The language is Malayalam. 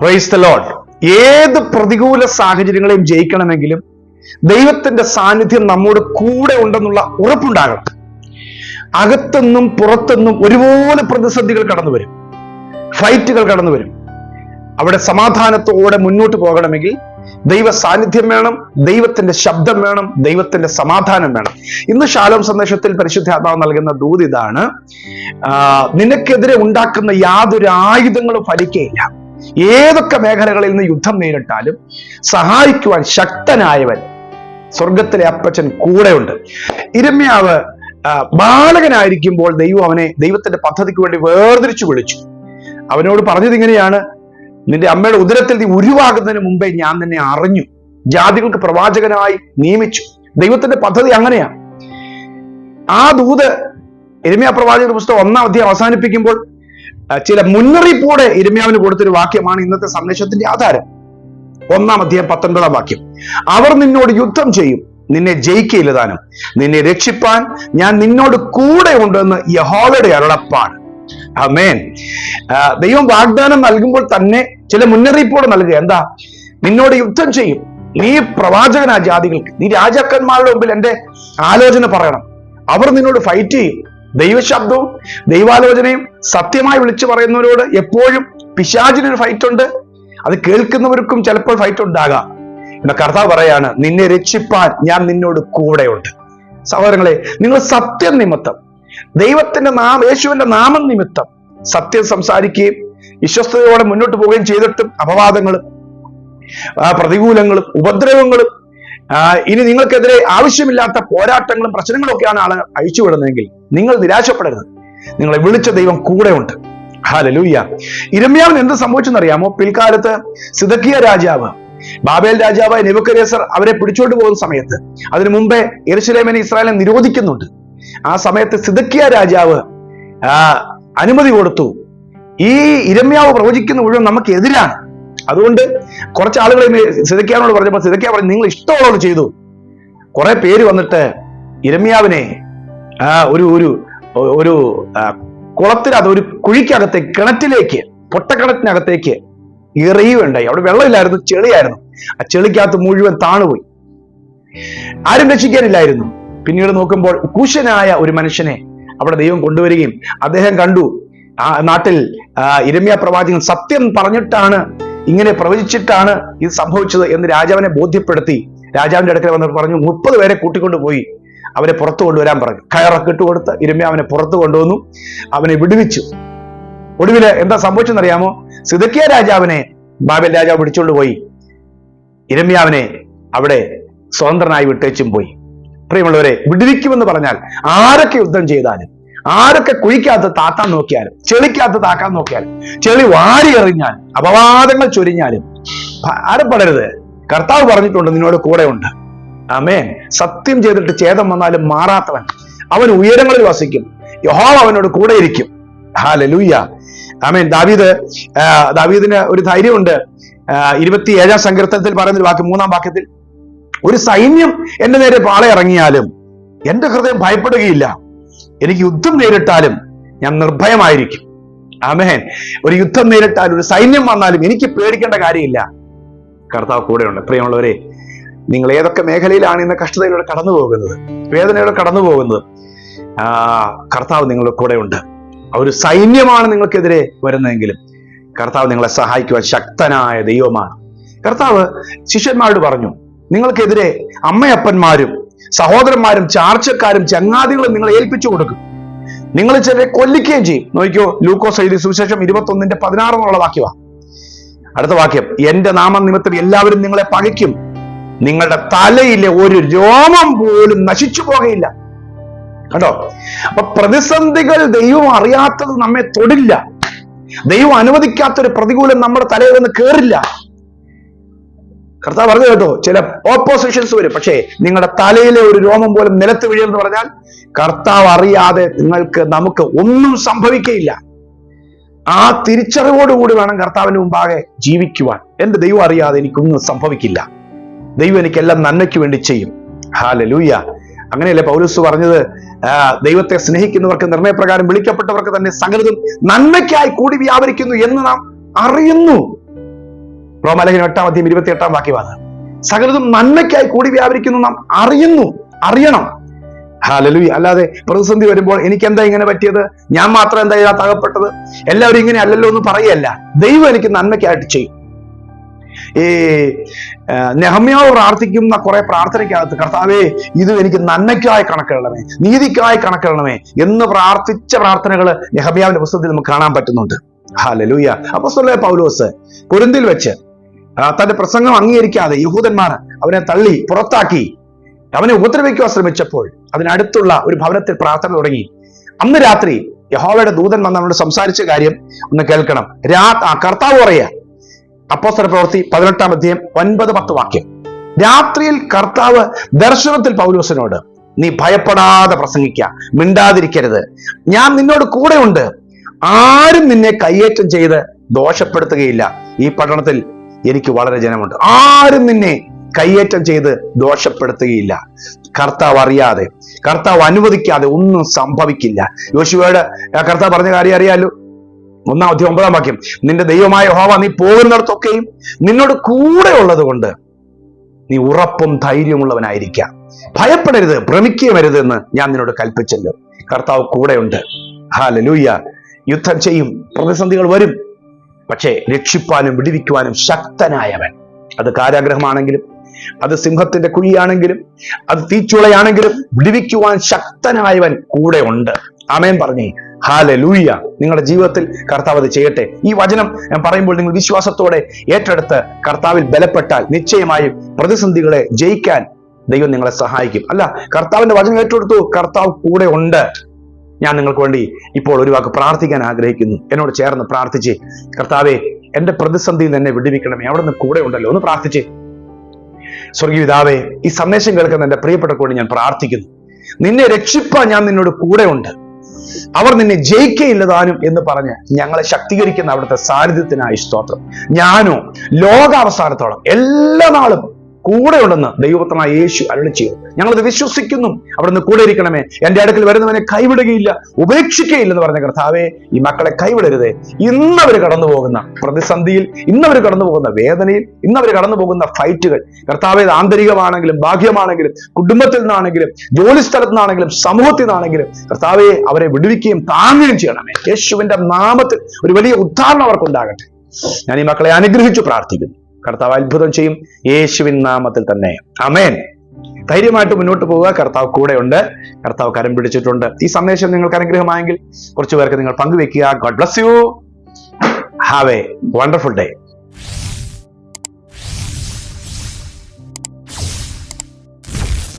പ്രൈസ് ദ ലോഡ് ഏത് പ്രതികൂല സാഹചര്യങ്ങളെയും ജയിക്കണമെങ്കിലും ദൈവത്തിന്റെ സാന്നിധ്യം നമ്മുടെ കൂടെ ഉണ്ടെന്നുള്ള ഉറപ്പുണ്ടാകണം. അകത്തെന്നും പുറത്തെന്നും ഒരുപോലെ പ്രതിസന്ധികൾ കടന്നു വരും. ഫൈറ്റുകൾ കടന്നു വരും. അവിടെ സമാധാനത്തോടെ മുന്നോട്ട് പോകണമെങ്കിൽ ദൈവ സാന്നിധ്യം വേണം ദൈവത്തിന്റെ ശബ്ദം വേണം ദൈവത്തിന്റെ സമാധാനം വേണം. ഇന്ന് ശാലോം സന്ദേശത്തിൽ പരിശുദ്ധാത്മാവ് നൽകുന്ന ദൂത് ഇതാണ്. നിനക്കെതിരെ ഉണ്ടാക്കുന്ന യാതൊരു ആയുധങ്ങളും ഫലിക്കയില്ല. ഏതൊക്കെ മേഖലകളിൽ നിന്ന് യുദ്ധം നേരിട്ടാലും സഹായിക്കുവാൻ ശക്തനായവൻ. സ്വർഗത്തിലെ അപ്പച്ചൻ കൂടെയുണ്ട്. ഇരമ്യാവ് ബാലകനായിരിക്കുമ്പോൾ ദൈവം അവനെ ദൈവത്തിന്റെ പദ്ധതിക്ക് വേണ്ടി വേർതിരിച്ചു വിളിച്ചു. അവനോട് പറഞ്ഞത് ഇങ്ങനെയാണ് നിന്റെ അമ്മയുടെ ഉദരത്തിൽ നീ ഉരുവാകുന്നതിന് മുമ്പേ ഞാൻ നിന്നെ അറിഞ്ഞു. ജാതികൾക്ക് പ്രവാചകനായി നിയമിച്ചു. ദൈവത്തിന്റെ പദ്ധതി അങ്ങനെയാണ്. ആ ദൂത് എരുമയ പ്രവാചക പുസ്തകം ഒന്നാം അധ്യായം അവസാനിപ്പിക്കുമ്പോൾ ചില മുന്നറിയിപ്പോടെ ഇരമ്യാവിന് കൊടുത്തൊരു വാക്യമാണ് ഇന്നത്തെ സന്ദേശത്തിന്റെ ആധാരം. ഒന്നാം അധ്യായം പത്തൊൻപതാം വാക്യം. അവർ നിന്നോട് യുദ്ധം ചെയ്യും നിന്നെ ജയിക്കയില്ല താനും നിന്നെ രക്ഷിപ്പാൻ ഞാൻ നിന്നോട് കൂടെ ഉണ്ടെന്ന് യഹോവയുടെ അരുളപ്പാട്. അമേൻ ദൈവം വാഗ്ദാനം നൽകുമ്പോൾ തന്നെ ചില മുന്നറിയിപ്പോടെ നൽകുക. എന്താ? നിന്നോട് യുദ്ധം ചെയ്യും. നീ പ്രവാചകനാ ജാതികൾക്ക്. നീ രാജാക്കന്മാരുടെ മുമ്പിൽ എന്റെ ആലോചന പറയണം. അവർ നിന്നോട് ഫൈറ്റ് ചെയ്യും. ദൈവശബ്ദവും ദൈവാലോചനയും സത്യമായി വിളിച്ചു പറയുന്നവരോട് എപ്പോഴും പിശാചിനൊരു ഫൈറ്റ് ഉണ്ട്. അത് കേൾക്കുന്നവർക്കും ചിലപ്പോൾ ഫൈറ്റ് ഉണ്ടാകാം. എന്ന കർത്താവ് പറയാണ് നിന്നെ രക്ഷിപ്പാൻ ഞാൻ നിന്നോട് കൂടെയുണ്ട്. സഹോദരങ്ങളെ നിങ്ങൾ സത്യം നിമിത്തം ദൈവത്തിന്റെ നാമ യേശുവിന്റെ നാമം നിമിത്തം സത്യം സംസാരിക്കുകയും വിശ്വസ്തയോടെ മുന്നോട്ട് പോവുകയും ചെയ്തിട്ടും അപവാദങ്ങളും പ്രതികൂലങ്ങളും ഉപദ്രവങ്ങളും ഇനി നിങ്ങൾക്കെതിരെ ആവശ്യമില്ലാത്ത പോരാട്ടങ്ങളും പ്രശ്നങ്ങളും ഒക്കെയാണ് ആളുകൾ അഴിച്ചുവിടുന്നതെങ്കിൽ നിങ്ങൾ നിരാശപ്പെടരുത്. നിങ്ങളെ വിളിച്ച ദൈവം കൂടെയുണ്ട്. ഹാലലൂയ്യ ഇരമ്യാവിന് എന്ത് സംഭവിച്ചെന്നറിയാമോ? പിൽക്കാലത്ത് സിദക്കിയ രാജാവ് ബാബേൽ രാജാവായ നെബുക്കരേസർ അവരെ പിടിച്ചോണ്ട് പോകുന്ന സമയത്ത് അതിനു മുമ്പേ എരുസലേമിനെ ഇസ്രായേലിനെ നിരോധിക്കുന്നുണ്ട്. ആ സമയത്ത് സിദക്കിയ രാജാവ് അനുമതി കൊടുത്തു. ഈ ഇരമ്യാവ് പ്രവചിക്കുന്ന മുഴുവൻ നമുക്ക് എതിരാണ്. അതുകൊണ്ട് കുറച്ച് ആളുകൾ സിതക്കിയാനോട് പറഞ്ഞപ്പോൾ സിതക്കിയ പറഞ്ഞു നിങ്ങൾ ഇഷ്ടമുള്ളവർ ചെയ്തു. കുറെ പേര് വന്നിട്ട് ഇരമ്യാവിനെ ആ, ഒരു ഒരു ഒരു കുളത്തിനകത്ത് ഒരു കുഴിക്കകത്തേക്ക് കിണറ്റിലേക്ക് പൊട്ടക്കിണറ്റിനകത്തേക്ക് എറിയുകയുണ്ടായി. അവിടെ വെള്ളമില്ലായിരുന്നു ചെളിയായിരുന്നു. ആ ചെളിക്കകത്ത് മുഴുവൻ താണുപോയി. ആരും രക്ഷിക്കാനില്ലായിരുന്നു. പിന്നീട് നോക്കുമ്പോൾ കുശനായ ഒരു മനുഷ്യനെ അവിടെ ദൈവം കൊണ്ടുവരികയും അദ്ദേഹം കണ്ടു. ആ നാട്ടിൽ ഇരമ്യ പ്രവാചകൻ സത്യം പറഞ്ഞിട്ടാണ് ഇങ്ങനെ പ്രവചിച്ചിട്ടാണ് ഇത് സംഭവിച്ചത് എന്ന് രാജാവിനെ ബോധ്യപ്പെടുത്തി. രാജാവിന്റെ അടുക്കൽ വന്ന് പറഞ്ഞു മുപ്പത് പേരെ കൂട്ടിക്കൊണ്ടുപോയി അവരെ പുറത്തു കൊണ്ടുവരാൻ പറഞ്ഞു. കയറൊക്കെ ഇട്ട് കൊടുത്ത് ഇരമ്യ അവനെ പുറത്തു കൊണ്ടുവന്നു. അവനെ വിടുവിച്ചു. ഒടുവിൽ എന്താ സംഭവിച്ചെന്നറിയാമോ? സിദക്കിയ രാജാവിനെ ബാബൽ രാജാവ് പിടിച്ചുകൊണ്ട് പോയി. ഇരമ്യാവിനെ അവിടെ സ്വതന്ത്രനായി വിട്ടേച്ചും പോയി. പ്രിയമുള്ളവരെ വിടുവിക്കുമെന്ന് പറഞ്ഞാൽ ആരൊക്കെ യുദ്ധം ചെയ്താലും ആരൊക്കെ കുഴിക്കാത്ത താത്താൻ നോക്കിയാലും ചെളിക്കാത്ത താക്കാൻ നോക്കിയാലും ചെളി വാരി എറിഞ്ഞാൽ അപവാദങ്ങൾ ചൊരിഞ്ഞാലും ഭാരപ്പെടരുത് കർത്താവ് പറഞ്ഞിട്ടുണ്ട് നിന്നോട് കൂടെ ഉണ്ട് ആമേൻ. സത്യം ചെയ്തിട്ട് ഛേദം വന്നാലും മാറാത്തവൻ അവൻ ഉയരങ്ങളിൽ വസിക്കും. യഹോവ അവനോട് കൂടെ ഇരിക്കും. ഹാലലൂയ ആമേൻ. ദാവീദ് ദാവീദിന് ഒരു ധൈര്യമുണ്ട്. ഇരുപത്തി ഏഴാം സങ്കീർത്തനത്തിൽ പറയുന്ന വാക്യം മൂന്നാം വാക്യത്തിൽ ഒരു സൈന്യം എന്റെ നേരെ പാളയിറങ്ങിയാലും എന്റെ ഹൃദയം ഭയപ്പെടുകയില്ല. എനിക്ക് യുദ്ധം നേരിട്ടാലും ഞാൻ നിർഭയമായിരിക്കും. ആമേൻ. ഒരു യുദ്ധം നേരിട്ടാലും ഒരു സൈന്യം വന്നാലും എനിക്ക് പേടിക്കേണ്ട കാര്യമില്ല. കർത്താവ് കൂടെയുണ്ട്. പ്രിയമുള്ളവരെ നിങ്ങൾ ഏതൊക്കെ മേഖലയിലാണ് ഇന്ന് കഷ്ടതയിലൂടെ കടന്നു പോകുന്നത് വേദനയിലൂടെ കടന്നു പോകുന്നത്? ആ കർത്താവ് നിങ്ങളുടെ കൂടെയുണ്ട്. ആ ഒരു സൈന്യമാണ് നിങ്ങൾക്കെതിരെ വരുന്നതെങ്കിലും കർത്താവ് നിങ്ങളെ സഹായിക്കുവാൻ ശക്തനായ ദൈവമാണ്. കർത്താവ് ശിഷ്യന്മാരോട് പറഞ്ഞു നിങ്ങൾക്കെതിരെ അമ്മയപ്പന്മാരും സഹോദരന്മാരും ചാർച്ചക്കാരും ചങ്ങാതികളും നിങ്ങളെ ഏൽപ്പിച്ചു കൊടുക്കും. നിങ്ങൾ ചിലരെ കൊല്ലിക്കുകയും ചെയ്യും. നോക്കിയോ ലൂക്കോസ് എഴുതി സുവിശേഷം ഇരുപത്തി ഒന്നിന്റെ പതിനാറെന്നുള്ള വാക്യമാണ് അടുത്ത വാക്യം എന്റെ നാമം നിമിത്തം എല്ലാവരും നിങ്ങളെ പകയ്ക്കും. നിങ്ങളുടെ തലയിലെ ഒരു രോമം പോലും നശിച്ചു പോകയില്ല. കേട്ടോ അപ്പൊ പ്രതിസന്ധികൾ ദൈവം അറിയാത്തത് നമ്മെ തൊടില്ല. ദൈവം അനുവദിക്കാത്തൊരു പ്രതികൂലം നമ്മുടെ തലയിൽ നിന്ന് കേറില്ല. കർത്താവ് പറഞ്ഞു കേട്ടോ ചില ഓപ്പോസിഷൻസ് വരും. പക്ഷേ നിങ്ങളുടെ തലയിലെ ഒരു രോമം പോലും നിലത്ത് വീഴുമെന്ന് പറഞ്ഞാൽ കർത്താവ് അറിയാതെ നിങ്ങൾക്ക് നമുക്ക് ഒന്നും സംഭവിക്കയില്ല ആ തിരിച്ചറിവോടുകൂടി വേണം കർത്താവിന് മുമ്പാകെ ജീവിക്കുവാൻ. എന്റെ ദൈവം അറിയാതെ എനിക്കൊന്നും സംഭവിക്കില്ല. ദൈവം എനിക്കെല്ലാം നന്മയ്ക്ക് വേണ്ടി ചെയ്യും. ഹാലലൂയ അങ്ങനെയല്ലേ പൗലൂസ് പറഞ്ഞത്? ദൈവത്തെ സ്നേഹിക്കുന്നവർക്ക് നിർണയപ്രകാരം വിളിക്കപ്പെട്ടവർക്ക് തന്നെ സകലതും നന്മയ്ക്കായി കൂടി വ്യാപരിക്കുന്നു എന്ന് നാം അറിയുന്നു. റോമലേഖനം എട്ടാം അധ്യയം ഇരുപത്തി എട്ടാം വാക്യമാണ്. സകലതും നന്മയ്ക്കായി കൂടി വ്യാപരിക്കുന്നു നാം അറിയുന്നു അറിയണം. ഹാലലു അല്ലാതെ പ്രതിസന്ധി വരുമ്പോൾ എനിക്ക് എന്താ ഇങ്ങനെ പറ്റിയത്? ഞാൻ മാത്രം എന്താ ഇതിനകത്ത് അകപ്പെട്ടത്? എല്ലാവരും ഇങ്ങനെ അല്ലല്ലോ എന്ന് പറയല്ല. ദൈവം എനിക്ക് നന്മയ്ക്കായിട്ട് ചെയ്യും. ഈ നെഹമ്യാവ് പ്രാർത്ഥിക്കുന്ന കുറെ പ്രാർത്ഥനയ്ക്കകത്ത് കർത്താവേ ഇത് എനിക്ക് നന്മയ്ക്കായി കണക്കിടണമേ നീതിക്കായി കണക്കിടണമേ എന്ന് പ്രാർത്ഥിച്ച പ്രാർത്ഥനകൾ നെഹമ്യാവിന്റെ പുസ്തകത്തിൽ നമുക്ക് കാണാൻ പറ്റുന്നുണ്ട്. ഹാലലൂയ അപ്പൊ പൗലോസ് കുരുന്തിൽ വെച്ച് തന്റെ പ്രസംഗം അംഗീകരിക്കാതെ യഹൂദന്മാർ അവനെ തള്ളി പുറത്താക്കി. അവനെ ഉപദ്രവിക്കുവാൻ ശ്രമിച്ചപ്പോൾ അതിനടുത്തുള്ള ഒരു ഭവനത്തിൽ പ്രാർത്ഥന തുടങ്ങി. അന്ന് രാത്രി യഹോവയുടെ ദൂതൻ വന്ന് അവനോട് സംസാരിച്ച കാര്യം ഒന്ന് കേൾക്കണം. രാ കർത്താവ് പറയാ അപ്പോസ്തല പ്രവൃത്തി പതിനെട്ടാം അധ്യായം ഒൻപത് പത്ത് വാക്യം. രാത്രിയിൽ കർത്താവ് ദർശനത്തിൽ പൗലോസിനോട് നീ ഭയപ്പെടാതെ പ്രസംഗിക്ക മിണ്ടാതിരിക്കരുത്. ഞാൻ നിന്നോട് കൂടെയുണ്ട്. ആരും നിന്നെ കയ്യേറ്റം ചെയ്ത് ദോഷപ്പെടുത്തുകയില്ല. ഈ പട്ടണത്തിൽ എനിക്ക് വളരെ ജനമുണ്ട്. ആരും നിന്നെ കയ്യേറ്റം ചെയ്ത് ദോഷപ്പെടുത്തുകയില്ല. കർത്താവ് അറിയാതെ കർത്താവ് അനുവദിക്കാതെ ഒന്നും സംഭവിക്കില്ല. യോശുവയുടെ കർത്താവ് പറഞ്ഞ കാര്യം അറിയാലോ? ഒന്നാം അധ്യായം ഒമ്പതാം വാക്യം നിന്റെ ദൈവമായ ഹോവ നീ പോകുന്നിടത്തൊക്കെയും നിന്നോട് കൂടെ ഉള്ളത് കൊണ്ട് നീ ഉറപ്പും ധൈര്യമുള്ളവനായിരിക്കാം ഭയപ്പെടരുത് ഭ്രമിക്കുകയും എന്ന് ഞാൻ നിന്നോട് കൽപ്പിച്ചല്ലോ. കർത്താവ് കൂടെയുണ്ട്. ഹാലലൂയ്യ യുദ്ധം ചെയ്യും പ്രതിസന്ധികൾ വരും. പക്ഷേ രക്ഷിപ്പാനും വിടിവിക്കുവാനും ശക്തനായവൻ. അത് കാരാഗ്രഹമാണെങ്കിലും അത് സിംഹത്തിന്റെ കുഴിയാണെങ്കിലും അത് തീച്ചുളയാണെങ്കിലും വിടിവിക്കുവാൻ ശക്തനായവൻ കൂടെ ഉണ്ട്. ആമേൻ പറഞ്ഞേ. ഹാല ലൂയ്യ നിങ്ങളുടെ ജീവിതത്തിൽ കർത്താവ് അത് ചെയ്യട്ടെ. ഈ വചനം ഞാൻ പറയുമ്പോൾ നിങ്ങൾ വിശ്വാസത്തോടെ ഏറ്റെടുത്ത് കർത്താവിൽ ബലപ്പെട്ടാൽ നിശ്ചയമായും പ്രതിസന്ധികളെ ജയിക്കാൻ ദൈവം നിങ്ങളെ സഹായിക്കും. അല്ല കർത്താവിന്റെ വചനം ഏറ്റെടുത്തു കർത്താവ് കൂടെ ഉണ്ട്. ഞാൻ നിങ്ങൾക്ക് വേണ്ടി ഇപ്പോൾ ഒരു വാക്ക് പ്രാർത്ഥിക്കാൻ ആഗ്രഹിക്കുന്നു. എന്നോട് ചേർന്ന് പ്രാർത്ഥിച്ച്. കർത്താവെ എന്റെ പ്രതിസന്ധിയിൽ എന്നെ വിടുവിക്കണമേ. അവിടെ നിന്ന് കൂടെ ഉണ്ടല്ലോ. ഒന്ന് പ്രാർത്ഥിച്ച്. സ്വർഗീയ പിതാവേ ഈ സന്ദേശം കേൾക്കുന്ന എന്റെ പ്രിയപ്പെട്ട കൂടി ഞാൻ പ്രാർത്ഥിക്കുന്നു. നിന്നെ രക്ഷിപ്പാൻ ഞാൻ നിന്നോട് കൂടെ ഉണ്ട്. അവർ നിന്നെ ജയിക്കയില്ലതാനും എന്ന് പറഞ്ഞ് ഞങ്ങളെ ശക്തീകരിക്കുന്ന അവിടുത്തെ സാന്നിധ്യത്തിനായി സ്തോത്രം. ഞാനോ ലോകാവസാനത്തോളം എല്ലാ നാളും കൂടെ ഉണ്ടെന്ന് ദൈവപുത്രനായ യേശു അരുളി ചെയ്തു ഞങ്ങളത് വിശ്വസിക്കുന്നു. അവിടുന്ന് കൂടെ ഇരിക്കണമേ എന്റെ അടുക്കൽ വരുന്നവനെ കൈവിടുകയില്ല. ഉപേക്ഷിക്കുകയില്ലെന്ന് പറഞ്ഞ കർത്താവേ ഈ മക്കളെ കൈവിടരുതേ. ഇന്നവർ കടന്നു പോകുന്ന പ്രതിസന്ധിയിൽ ഇന്നവർ കടന്നു പോകുന്ന വേദനയിൽ ഇന്നവർ കടന്നു പോകുന്ന ഫൈറ്റുകൾ. കർത്താവേ ആന്തരികമാണെങ്കിലും ഭാഗ്യമാണെങ്കിലും കുടുംബത്തിൽ നിന്നാണെങ്കിലും ജോലി സ്ഥലത്ത് നിന്നാണെങ്കിലും സമൂഹത്തിൽ നിന്നാണെങ്കിലും കർത്താവെ അവരെ വിടുവിക്കുകയും താങ്ങുകയും ചെയ്യണമേ. യേശുവിന്റെ നാമത്തിൽ ഒരു വലിയ ഉദ്ധാരണം അവർക്കുണ്ടാകട്ടെ. ഞാൻ ഈ മക്കളെ അനുഗ്രഹിച്ചു പ്രാർത്ഥിക്കുന്നു. കർത്താവ് അത്ഭുതം ചെയ്യും. യേശുവിൻ നാമത്തിൽ തന്നെ. അമേൻ ധൈര്യമായിട്ട് മുന്നോട്ട് പോവുക. കർത്താവ് കൂടെയുണ്ട്. കർത്താവ് കരം പിടിച്ചിട്ടുണ്ട്. ഈ സന്ദേശം നിങ്ങൾക്ക് അനുഗ്രഹമായെങ്കിൽ കുറച്ചു പേർക്ക് നിങ്ങൾ പങ്കുവെക്കുക. God bless you have a wonderful day